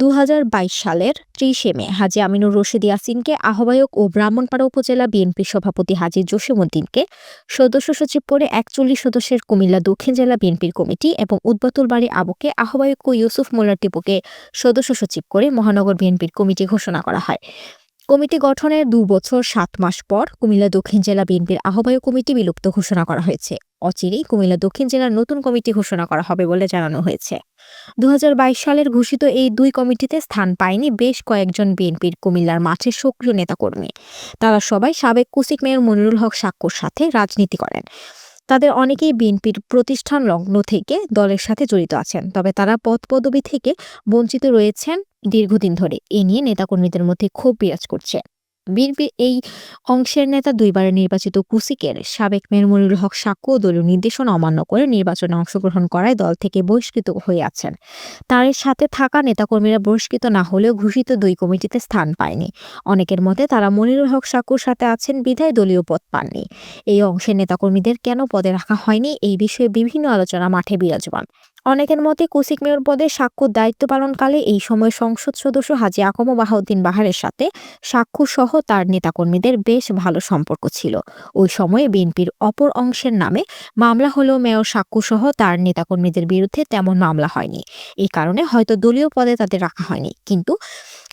দু হাজার বাইশ সালের ত্রিশে মে, হাজি আমিনুর রশিদ ইয়াসিনকে আহ্বায়ক ও ব্রাহ্মণপাড়া উপজেলা বিএনপি সভাপতি হাজি জসিমউদ্দিনকে সদস্য সচিব করে একচল্লিশ সদস্যের কুমিল্লা দক্ষিণ জেলা বিএনপির কমিটি এবং উদ্বাতুল বাড়ি আবুকে আহ্বায়ক ও ইউসুফ মোল্লার টিপুকে সদস্য সচিব করে মহানগর বিএনপির কমিটি ঘোষণা করা হয়। কমিটি গঠনের দু বছর সাত মাস পর কুমিল্লা দক্ষিণ জেলা বিএনপির আহ্বায়ক কমিটি বিলুপ্ত ঘোষণা করা হয়েছে। অচিরেই কুমিল্লা দক্ষিণ জেলার নতুন কমিটি ঘোষণা করা হবে বলে জানানো হয়েছে। দু হাজার বাইশ সালের ঘোষিত এই দুই কমিটিতে স্থান পায়নি বেশ কয়েকজন বিএনপির কুমিল্লার মাঠে সক্রিয় নেতাকর্মী। তারা সবাই সাবেক কুসিক মেয়র মনিরুল হক সাক্কুর সাথে রাজনীতি করেন। তাদের অনেকেই বিএনপির প্রতিষ্ঠান লগ্ন থেকে দলের সাথে জড়িত আছেন, তবে তারা পদ পদবি থেকে বঞ্চিত রয়েছেন দীর্ঘদিন ধরে। এ নিয়ে নেতাকর্মীদের মধ্যে ক্ষোভ বিরাজ করছে। বিএনপির এই অংশের নেতা দুইবারের নির্বাচিত কুসিকের সাবেক মেয়র মনিরুল হক ও দলীয় নির্দেশনা অমান্য করে নির্বাচনে অংশগ্রহণ করায় দল থেকে বহিষ্কৃত হয়ে আছেন। তার সাথে থাকা নেতাকর্মীরা বহিষ্কৃত না হলেও ঘোষিত দুই কমিটিতে স্থান পায়নি। অনেকের মতে তারা মনিরুল হক সাক্কুর সাথে আছেন, বিধায় দলীয় পদ পাননি। এই অংশের নেতাকর্মীদের কেন পদে রাখা হয়নি এই বিষয়ে বিভিন্ন আলোচনা মাঠে বিরাজমান। অনেকের মতে কুসিক মেয়র পদে সাক্ষুর দায়িত্ব পালনকালে এই সময় সংসদ সদস্য হাজি আকম বাহাউদ্দিন বাহারের সাথে সাক্ষুসহ সহ তার নেতাকর্মীদের বেশ ভালো সম্পর্ক ছিল। ওই সময়ে বিএনপির অপর অংশের নামে মামলা হলেও মেয়র সাক্ষুসহ সহ তার নেতাকর্মীদের বিরুদ্ধে তেমন মামলা হয়নি। এই কারণে হয়তো দলীয় পদে তাদের রাখা হয়নি। কিন্তু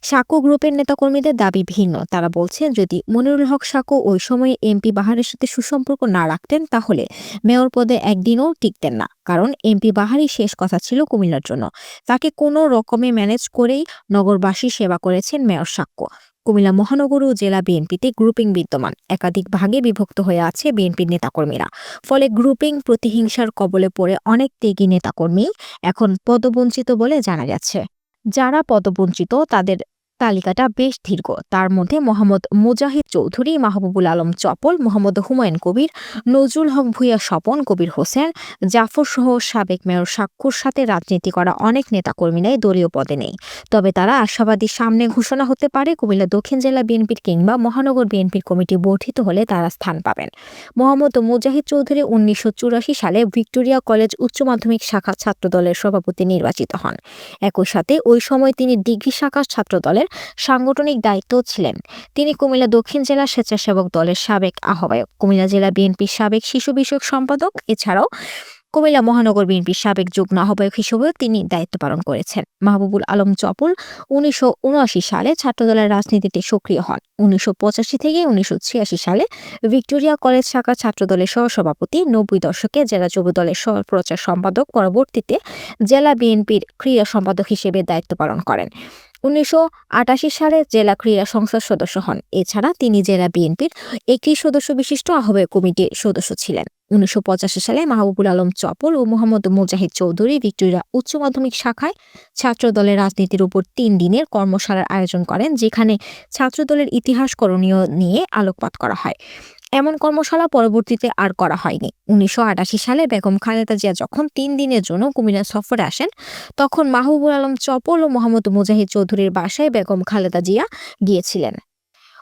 সাকো গ্রুপের নেতাকর্মীদের দাবি ভিন্ন। তারা বলছেন, যদি মনিরুল হক সাকো ওই সময়ে এমপি বাহারের সাথে সুসম্পর্ক না রাখতেন, তাহলে মেয়র পদে একদিনও টিকতেন না। কারণ এমপি বাহারই শেষ কথা ছিল কুমিল্লার জন্য। তাকে কোনো রকমে ম্যানেজ করেই নগরবাসী সেবা করেছেন মেয়র সাক্ষ্য। কুমিল্লা মহানগর ও জেলা বিএনপিতে গ্রুপিং বিদ্যমান। একাধিক ভাগে বিভক্ত হয়ে আছে বিএনপির নেতাকর্মীরা। ফলে গ্রুপিং প্রতিহিংসার কবলে পড়ে অনেক ত্যাগী নেতাকর্মী এখন পদবঞ্চিত বলে জানা যাচ্ছে যারা পদবঞ্চিত, তাদের তালিকাটা বেশ দীর্ঘ। তার মধ্যে মোহাম্মদ মুজাহিদ চৌধুরী, মাহবুবুল আলম চপল, মোহাম্মদ হুমায়ুন কবির, নজরুল হক ভুইয়া স্বপন, কবির হোসেন, জাফর সহ সাবেক মেয়র সাক্ষুর সাথে রাজনীতি করা অনেক নেতাকর্মীরাই দলীয় পদে নেই। তবে তারা আশাবাদী সামনে ঘোষণা হতে পারে, কুমিল্লা দক্ষিণ জেলা বিএনপির কিংবা মহানগর বিএনপির কমিটি গঠিত হলে তারা স্থান পাবেন। মোহাম্মদ মুজাহিদ চৌধুরী উনিশশো চুরাশি সালে ভিক্টোরিয়া কলেজ উচ্চ মাধ্যমিক শাখা ছাত্র দলের সভাপতি নির্বাচিত হন। একই সাথে ওই সময় তিনি ডিগ্রি শাখা ছাত্র দলের সাংগঠনিক দায়িত্ব ছিলেন। তিনি কুমিল্লা দক্ষিণ জেলা স্বেচ্ছাসেবক দলের সাবেক আহ্বায়ক। কুমিল্লা জেলা বিএনপির সাবেক শিশু বিষয়ক সম্পাদক। এছাড়াও কুমিল্লা মহানগর বিএনপির সাবেক যুগ্ম আহ্বায়ক হিসেবেও তিনি দায়িত্ব পালন করেছেন। মাহবুবুল আলম চপল উনিশশো উনআশি সালে ছাত্রদলের রাজনীতিতে সক্রিয় হন। উনিশশো পঁচাশি থেকে উনিশশো ছিয়াশি সালে ভিক্টোরিয়া কলেজ শাখা ছাত্রদলের সহসভাপতি, নব্বই দশকে জেলা যুব দলের সহপ্রচার সম্পাদক। পরবর্তীতে জেলা বিএনপির ক্রীড়া সম্পাদক হিসেবে দায়িত্ব পালন করেন। উনিশশো আটাশি সালে জেলা ক্রীড়া সংসদ সদস্য হন। এছাড়া তিনি জেলা বিএনপির একটি সদস্য বিশিষ্ট আহ্বায়ক কমিটির সদস্য ছিলেন। উনিশশো পঁচাশি সালে মাহবুবুল আলম চপল ও মোহাম্মদ মুজাহিদ চৌধুরী ভিক্টোরিয়া উচ্চ মাধ্যমিক শাখায় ছাত্র দলের রাজনীতির উপর তিন দিনের কর্মশালার আয়োজন করেন, যেখানে ছাত্র দলের ইতিহাস করণীয় নিয়ে আলোকপাত করা হয়। এমন কর্মশালা পরবর্তীতে আর করা হয়নি। উনিশশো আটাশি সালে বেগম খালেদা জিয়া যখন তিন দিনের জন্য কুমিল্লা সফরে আসেন, তখন মাহবুবুল আলম চপল ও মোহাম্মদ মুজাহিদ চৌধুরীর বাসায় বেগম খালেদা জিয়া গিয়েছিলেন।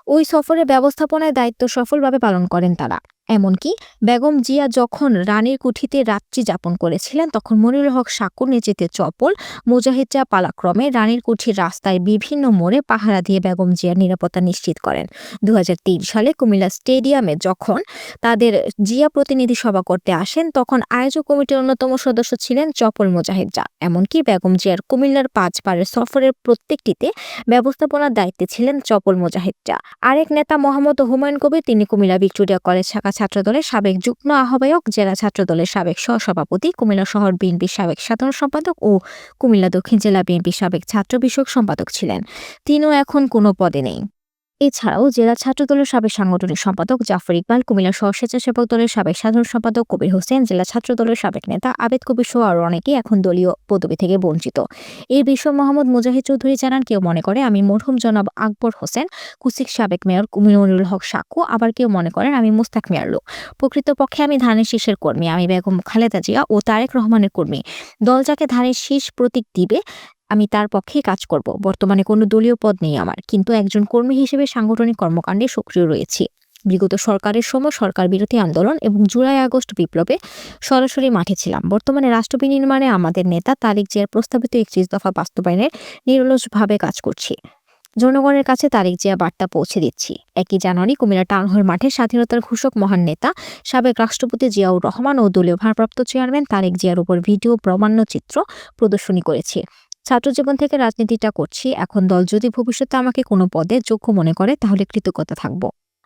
ওই সফরের ব্যবস্থাপনায় দায়িত্ব সফলভাবে পালন করেন তারা। এমনকি বেগম জিয়া যখন রানীর কুঠিতে রাত্রি যাপন করেছিলেন, তখন মনিরুল হক সাকুর নেতৃত্বে চপল মুজাহিদ চা পালাক্রমে রানীর কুঠির রাস্তায় বিভিন্ন মোড়ে পাহারা দিয়ে বেগম জিয়ার নিরাপত্তা নিশ্চিত করেন। দু হাজার তিন সালে কুমিল্লা স্টেডিয়ামে যখন তাদের জিয়া প্রতিনিধি সভা করতে আসেন, তখন আয়োজক কমিটির অন্যতম সদস্য ছিলেন চপল মুজাহিদ জা এমনকি বেগম জিয়ার কুমিল্লার পাঁচবারের সফরের প্রত্যেকটিতে ব্যবস্থাপনার দায়িত্বে ছিলেন চপল মুজাহিদ জা আরেক নেতা মোহাম্মদ হুমায়ুন কবির, তিনি কুমিল্লা ভিক্টোরিয়া কলেজ শাখা ছাত্রদলের সাবেক যুগ্ম আহ্বায়ক, জেলা ছাত্রদলের সাবেক সহসভাপতি, কুমিল্লা শহর বিএনপির সাবেক সাধারণ সম্পাদক ও কুমিল্লা দক্ষিণ জেলা বিএনপির সাবেক ছাত্র বিষয়ক সম্পাদক ছিলেন। তিনিও এখন কোনো পদে নেই। এছাড়াও জেলা ছাত্র দলের সাবেক সাংগঠনিক সম্পাদক জাফর ইকবাল, কুমিল্লা সহ স্বেচ্ছাসেবক দলের সাবেক সাধারণ সম্পাদক কবির হোসেন, জেলা ছাত্র দলের সাবেক নেতা আবেদ কবির সহ আরও অনেকেই এখন দলীয় পদবি থেকে বঞ্চিত। এই বিষয়ে মোহাম্মদ মুজাহিদ চৌধুরী জানান, কেউ মনে করে আমি মরহুম জনাব আকবর হোসেন কুসিক সাবেক মেয়র কুমিনুল হক সাকু, আবার কেউ মনে করেন আমি মুস্তাক মিয়ার লোক। প্রকৃতপক্ষে আমি ধানের শীষের কর্মী, আমি বেগম খালেদা জিয়া ও তারেক রহমানের কর্মী। দল যাকে ধানের শীষ প্রতীক দিবে আমি তার পক্ষেই কাজ করব। বর্তমানে কোনো দলীয় পদ নেই আমার, কিন্তু একজন কর্মী হিসেবে সাংগঠনিক কর্মকাণ্ডে সক্রিয় রয়েছি। বিগত সরকারের সময় সরকার বিরোধী আন্দোলন এবং জুলাই আগস্ট বিপ্লবে সরাসরি মাঠে ছিলাম। বর্তমানে রাষ্ট্র বিনির্মাণে আমাদের নেতা তারিক জিয়ার প্রস্তাবিত একত্রিশ দফা বাস্তবায়নের নিরলসভাবে কাজ করছি। জনগণের কাছে তারিক জিয়া বার্তা পৌঁছে দিচ্ছি। একই জানুয়ারি কুমিল্লা টাউন হল মাঠে স্বাধীনতার ঘোষক মহান নেতা, সাবেক রাষ্ট্রপতি জিয়াউর রহমান ও দলীয় ভারপ্রাপ্ত চেয়ারম্যান তারেক জিয়ার উপর ভিডিও, প্রমাণ্য চিত্র প্রদর্শনী করেছি। ছাত্রজীবন থেকে রাজনীতিটা করছি, এখন দল যদি ভবিষ্যতে আমাকে কোনো পদে যোগ্য মনে করে, তাহলে কৃতজ্ঞতা থাকব।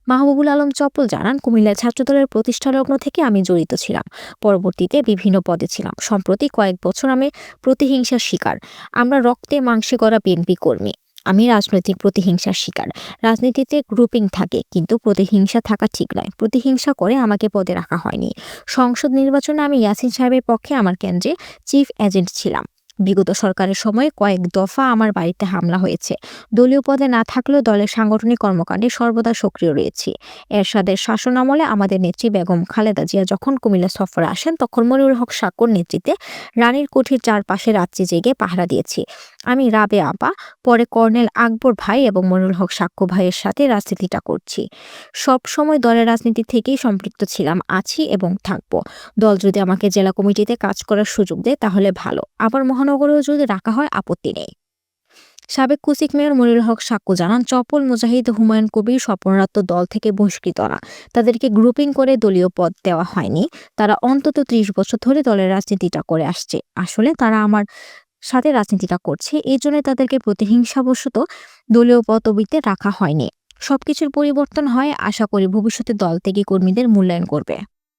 মাহবুবুল আলম চপল জানান কুমিল্লার ছাত্রদলের প্রতিষ্ঠালগ্ন থেকে আমি জড়িত ছিলাম। পরবর্তীতে বিভিন্ন পদে ছিলাম। সম্প্রতি কয়েক বছর আমি প্রতিহিংসার শিকার। আমরা রক্তে মাংসে করা বিএনপি কর্মী। আমি রাজনৈতিক প্রতিহিংসার শিকার। রাজনীতিতে গ্রুপিং থাকে, কিন্তু প্রতিহিংসা থাকা ঠিক নয়। প্রতিহিংসা করে আমাকে পদে রাখা হয়নি। সংসদ নির্বাচনে আমি ইয়াসিন সাহেবের পক্ষে আমার কেন্দ্রে চিফ এজেন্ট ছিলাম। বিগত সরকারের সময় কয়েক দফা আমার বাড়িতে হামলা হয়েছে। দলীয় পদে না থাকলেও দলের সাংগঠনিক কর্মকাণ্ডে সর্বদা সক্রিয় রয়েছি। এরশাদের শাসন আমলে আমাদের নেত্রী বেগম খালেদা জিয়া যখন কুমিল্লা সফরে আসেন, তখন মনিরুল হক সাকর নেতৃত্বে রানীর কুঠির চারপাশে রাত্রি জেগে পাহারা দিয়েছি। আমি রাবে আপা, পরে কর্নেল আকবর ভাই এবং মনিরুল হক সাক্ষ্য ভাইয়ের সাথে রাজনীতিটা করছি। সব সময় দলের রাজনীতি থেকেই সম্পৃক্ত ছিলাম, আছি এবং থাকব। দল যদি আমাকে জেলা কমিটিতে কাজ করার সুযোগ দেয় তাহলে ভালো। আবার মহানগরেও যদি রাখা হয় আপত্তি নেই। সাবেক কুসিক মেয়র মনিরুল হক সাক্ষ্য জানান, চপল মুজাহিদ, হুমায়ুন কবির স্বপ্নরাত্ম দল থেকে বহিষ্কৃতরা। তাদেরকে গ্রুপিং করে দলীয় পদ দেওয়া হয়নি। তারা অন্তত ত্রিশ বছর ধরে দলের রাজনীতিটা করে আসছে। আসলে তারা আমার সাথে রাজনীতিটা করছে। এই জন্য তাদেরকে প্রতিহিংসাবশত দলীয় পদবিতে রাখা হয়নি। সবকিছুর পরিবর্তন হয়। আশা করি ভবিষ্যতে দল থেকে কর্মীদের মূল্যায়ন করবে।